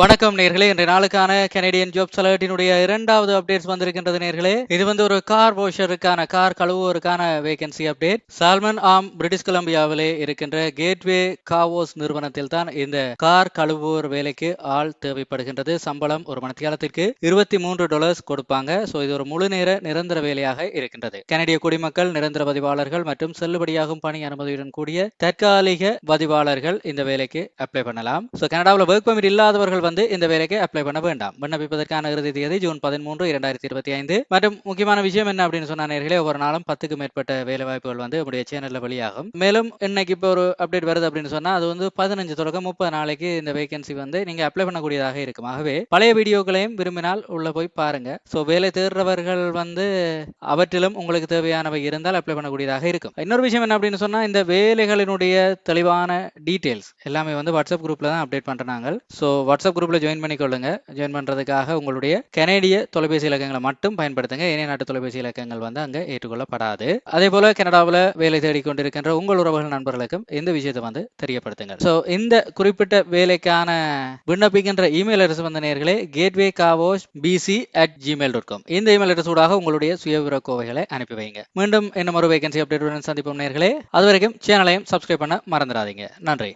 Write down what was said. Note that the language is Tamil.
வணக்கம் நேர்களே. இன்றைய நாளுக்கான கனடியன் ஜாப் அலர்ட்டினுடைய இரண்டாவது அப்டேட்ஸ் வந்திருக்கின்றது நேர்களே. இது வந்து ஒரு கார் வாஷருக்கான car கழுவுவோருக்கான vacancy update Salmon Arm British கொலம்பியாவிலே இருக்கின்ற கேட்வே காவோஸ் நிறுவனத்தில் தான் இந்த கார் கழுவுவோர் வேலைக்கு ஆள் தேவைப்படுகின்றது. சம்பளம் ஒரு மணித்தியாலத்திற்கு இருபத்தி மூன்று டாலர்ஸ் கொடுப்பாங்க. ஸோ இது ஒரு முழு நேர நிரந்தர வேலையாக இருக்கின்றது. கனடிய குடிமக்கள் நிரந்தர பதிவாளர்கள் மற்றும் செல்லுபடியாகும் பணி அனுமதியுடன் கூடிய தற்காலிக பதிவாளர்கள் இந்த வேலைக்கு அப்ளை பண்ணலாம். ஸோ கனடாவில் ஒர்க் பர்மிட் இல்லாதவர்கள் வந்து இந்த வேலைக்கு அப்ளை பண்ண வேண்டாம். விண்ணப்பிப்பதற்கான இறுதி தேதி ஜூன் பதிமூன்று இரண்டாயிரத்தி இருபத்தி ஐந்து. மற்றும் முக்கியமான விஷயம் என்ன அப்படின்னு சொன்ன நேர்களே ஒவ்வொரு நாளும் பத்துக்கு மேற்பட்ட வேலை வாய்ப்புகள் வந்து நம்முடைய சேனல்ல வெளியாகும். மேலும் இன்னைக்கு இப்போ ஒரு அப்டேட் வருது அப்படின்னு சொன்னா அது வந்து பதினஞ்சு தொடக்கம் முப்பது நாளைக்கு இந்த வேகன்சி வந்து நீங்க அப்ளை பண்ணக்கூடியதாக இருக்கும். ஆகவே பழைய வீடியோக்களையும் விரும்பினால் உள்ள போய் பாருங்க. ஸோ வேலை தேடுறவர்கள் வந்து அவற்றிலும் உங்களுக்கு தேவையானவை இருந்தால் அப்ளை பண்ணக்கூடியதாக இருக்கும். இன்னொரு விஷயம் என்ன அப்படின்னு சொன்னா இந்த வேலைகளினுடைய தெளிவான டீட்டெயில்ஸ் எல்லாமே வந்து வாட்ஸ்அப் குரூப்ல தான் அப்டேட் பண்றாங்க. ஸோ வாட்ஸ்அப் குரூப்பில் ஜாயின் பண்ணிக்கொள்ளுங்க. ஜாயின் பண்ணுறதுக்காக உங்களுடைய கனேடிய தொலைபேசி இலக்கங்களை மட்டும் பயன்படுத்துங்க. ஏனைய நாட்டு தொலைபேசி இலக்கங்கள் வந்து அங்கே ஏற்றுக்கொள்ளப்படாது. அதே போல கனடாவில் வேலை தேடிக்கொண்டிருக்கின்ற உங்கள் உறவுகள் நண்பர்களுக்கும் இந்த விஷயத்தை வந்து தெரியப்படுத்துங்க. ஸோ இந்த குறிப்பிட்ட வேலைக்கான விண்ணப்பிக்கின்ற இமெயில் அட்ரஸ் வந்த நேர்களே gateway காவோஸ் PC at Gmail dot com இந்த இமெயில் அட்ரஸ் ஊடாக உங்களுடைய சுயவிவர கோவைகளை அனுப்பி வைங்க. மீண்டும் இன்னும் ஒரு வேகன்சி அப்டேட்டுடன் சந்திப்போம் நேர்களே. அது வரைக்கும் சேனலையும் சப்ஸ்கிரைப் பண்ண மறந்துடாதீங்க. நன்றி.